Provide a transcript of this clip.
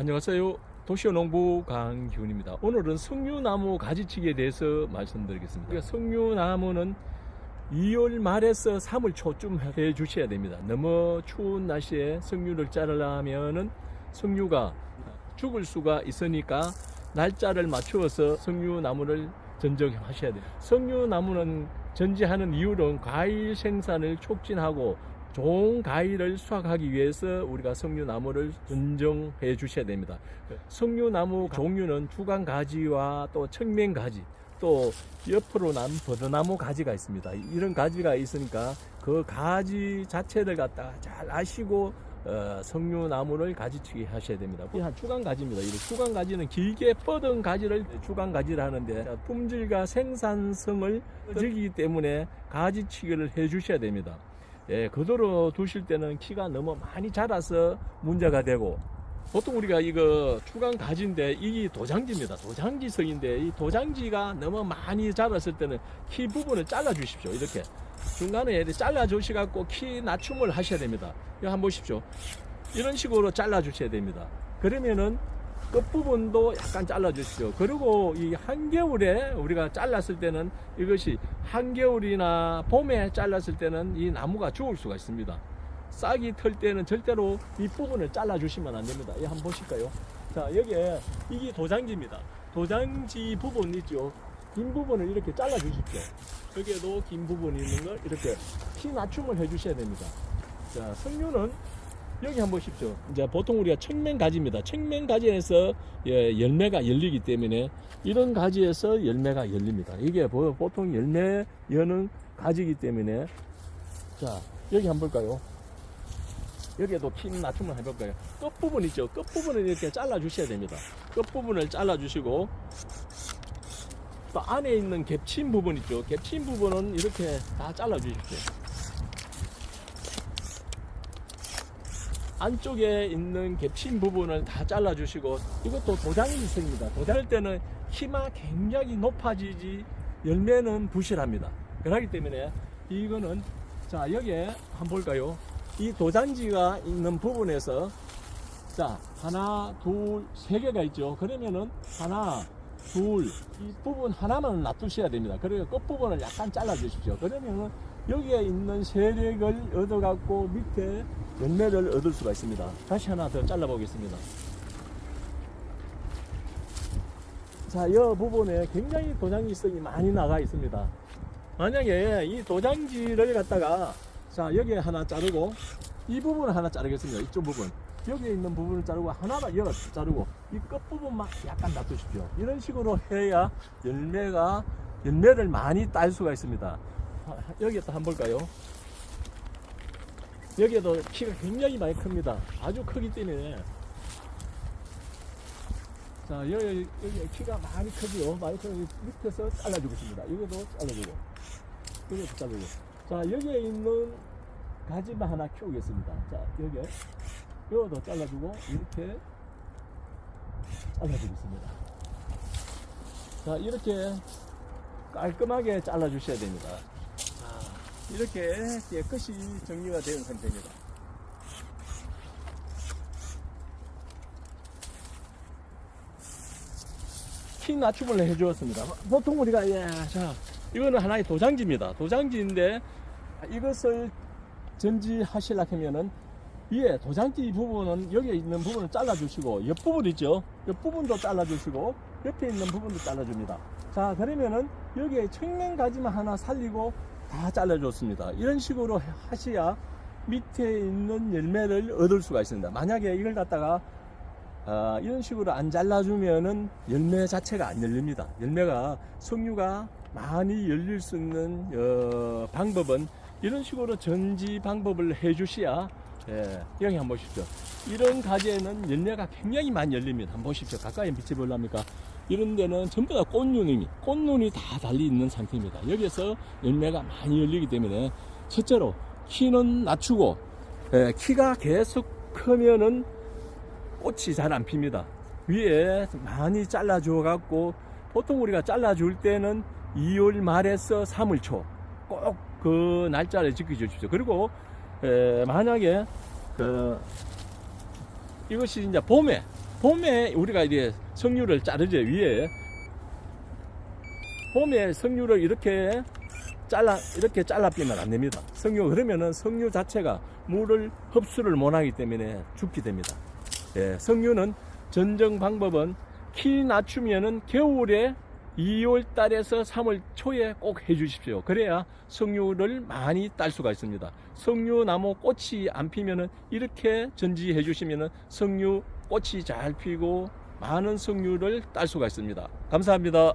안녕하세요. 도시농부 강기훈입니다. 오늘은 석류나무 가지치기에 대해서 말씀드리겠습니다. 그러니까 석류나무는 2월 말에서 3월 초쯤 해 주셔야 됩니다. 너무 추운 날씨에 석류를 자르려면은 석류가 죽을 수가 있으니까 날짜를 맞추어서 석류나무를 전정하셔야 돼요. 석류나무는 전지하는 이유는 과일 생산을 촉진하고 좋은 과일을 수확하기 위해서 우리가 석류나무를 전정해 주셔야 됩니다. 석류나무 종류는 주간 가지와 또 청맹 가지, 또 옆으로 난 버드나무 가지가 있습니다. 이런 가지가 있으니까 그 가지 자체를 갖다가 잘 아시고 어, 석류나무를 가지치기 하셔야 됩니다. 이한 주간 가지입니다. 이 주간 가지는 길게 뻗은 가지를 주간 가지를 하는데 품질과 생산성을 즐기기 때문에 가지치기를 해 주셔야 됩니다. 예, 그대로 두실 때는 키가 너무 많이 자라서 문제가 되고 보통 우리가 이거 주간 가지인데 이게 도장지입니다. 도장지석인데 이 도장지가 너무 많이 자랐을 때는 키 부분을 잘라 주십시오. 이렇게 중간에 이렇게 잘라 주시 갖고 키 낮춤을 하셔야 됩니다. 이거 한번 보십시오. 이런 식으로 잘라 주셔야 됩니다. 그러면은 끝부분도 약간 잘라 주십시오. 그리고 이 한겨울에 우리가 잘랐을 때는 이것이 한겨울이나 봄에 잘랐을 때는 이 나무가 죽을 수가 있습니다. 싹이 털 때는 절대로 이 부분을 잘라 주시면 안 됩니다. 이 한번 보실까요? 자, 여기에 이게 도장지입니다. 도장지 부분 있죠? 긴 부분을 이렇게 잘라 주십시오. 여기에도 긴 부분이 있는 걸 이렇게 키 낮춤을 해 주셔야 됩니다. 자, 석류는 여기 한번 보십시오. 이제 보통 우리가 청맹 가지입니다. 청맹 가지에서 예, 열매가 열리기 때문에 이런 가지에서 열매가 열립니다. 이게 보- 보통 열매 여는 가지이기 때문에 자 여기 한번 볼까요? 여기에도 키 낮춤을 해볼까요? 끝부분 있죠? 끝부분을 이렇게 잘라 주셔야 됩니다. 끝부분을 잘라 주시고 또 안에 있는 겹친 부분 있죠? 겹친 부분은 이렇게 다 잘라 주십시오. 안쪽에 있는 겹친 부분을 다 잘라주시고 이것도 도장지성입니다. 도장일 때는 키가 굉장히 높아지지 열매는 부실합니다. 그렇기 때문에 이거는 자 여기에 한번 볼까요? 이 도장지가 있는 부분에서 자 하나 둘 세 개가 있죠. 그러면은 하나 둘 이 부분 하나만 놔두셔야 됩니다. 그리고 끝 부분을 약간 잘라 주십시오. 그러면은 여기에 있는 세력을 얻어갖고 밑에 열매를 얻을 수가 있습니다. 다시 하나 더 잘라 보겠습니다. 자, 이 부분에 굉장히 도장지성이 많이 나가 있습니다. 만약에 이 도장지를 갖다가 자, 여기에 하나 자르고 이 부분을 하나 자르겠습니다. 이쪽 부분. 여기에 있는 부분을 자르고 하나만 열어 자르고 이 끝부분만 약간 놔두십시오. 이런 식으로 해야 열매가 열매를 많이 딸 수가 있습니다. 아, 여기에 또 한번 볼까요? 여기에도 키가 굉장히 많이 큽니다. 아주 크기 때문에 자 여기, 여기 키가 많이 크지요. 많이 크면 밑에서 잘라주겠습니다. 이것도 잘라주고 이것도 잘라주고 자 여기에 있는 가지만 하나 키우겠습니다. 자 여기에 이것도 잘라주고 이렇게 잘라주겠습니다. 자 이렇게 깔끔하게 잘라주셔야 됩니다. 자, 이렇게 깨끗이 정리가 되는 상태입니다. 키 낮춤을 해주었습니다. 보통 우리가 예, 자 이거는 하나의 도장지입니다. 도장지인데 이것을 전지하시려고 하면은 위에 도장지 부분은 여기에 있는 부분을 잘라주시고 옆 부분 있죠? 옆 부분도 잘라주시고 옆에 있는 부분도 잘라줍니다. 자 그러면은 여기에 청맹 가지만 하나 살리고 다 잘라줬습니다. 이런 식으로 하셔야 밑에 있는 열매를 얻을 수가 있습니다. 만약에 이걸 갖다가 아, 이런 식으로 안 잘라주면은 열매 자체가 안 열립니다. 열매가 석류가 많이 열릴 수 있는 어, 방법은 이런 식으로 전지 방법을 해주셔야 예, 여기 한번 보십시오. 이런 가지에는 열매가 굉장히 많이 열립니다. 한번 보십시오. 가까이 비춰보려니까 이런 데는 전부 다 꽃눈이, 꽃눈이 다 달리 있는 상태입니다. 여기에서 열매가 많이 열리기 때문에 첫째로 키는 낮추고 예, 키가 계속 크면은 꽃이 잘 안 핍니다. 위에 많이 잘라줘 갖고 보통 우리가 잘라줄 때는 2월 말에서 3월 초 꼭 그 날짜를 지켜주십시오. 그리고 에, 만약에 그 이것이 이제 봄에 봄에 우리가 이제 석류를 자르죠 위에 봄에 석류를 이렇게 잘라 이렇게 잘라 빼면 안 됩니다. 석류 그러면은 석류 자체가 물을 흡수를 못하기 때문에 죽게 됩니다. 예, 석류는 전정 방법은 키 낮추면은 겨울에 2월 달에서 3월 초에 꼭 해주십시오. 그래야 석류를 많이 딸 수가 있습니다. 석류 나무 꽃이 안 피면은 이렇게 전지해 주시면은 석류 꽃이 잘 피고 많은 석류를 딸 수가 있습니다. 감사합니다.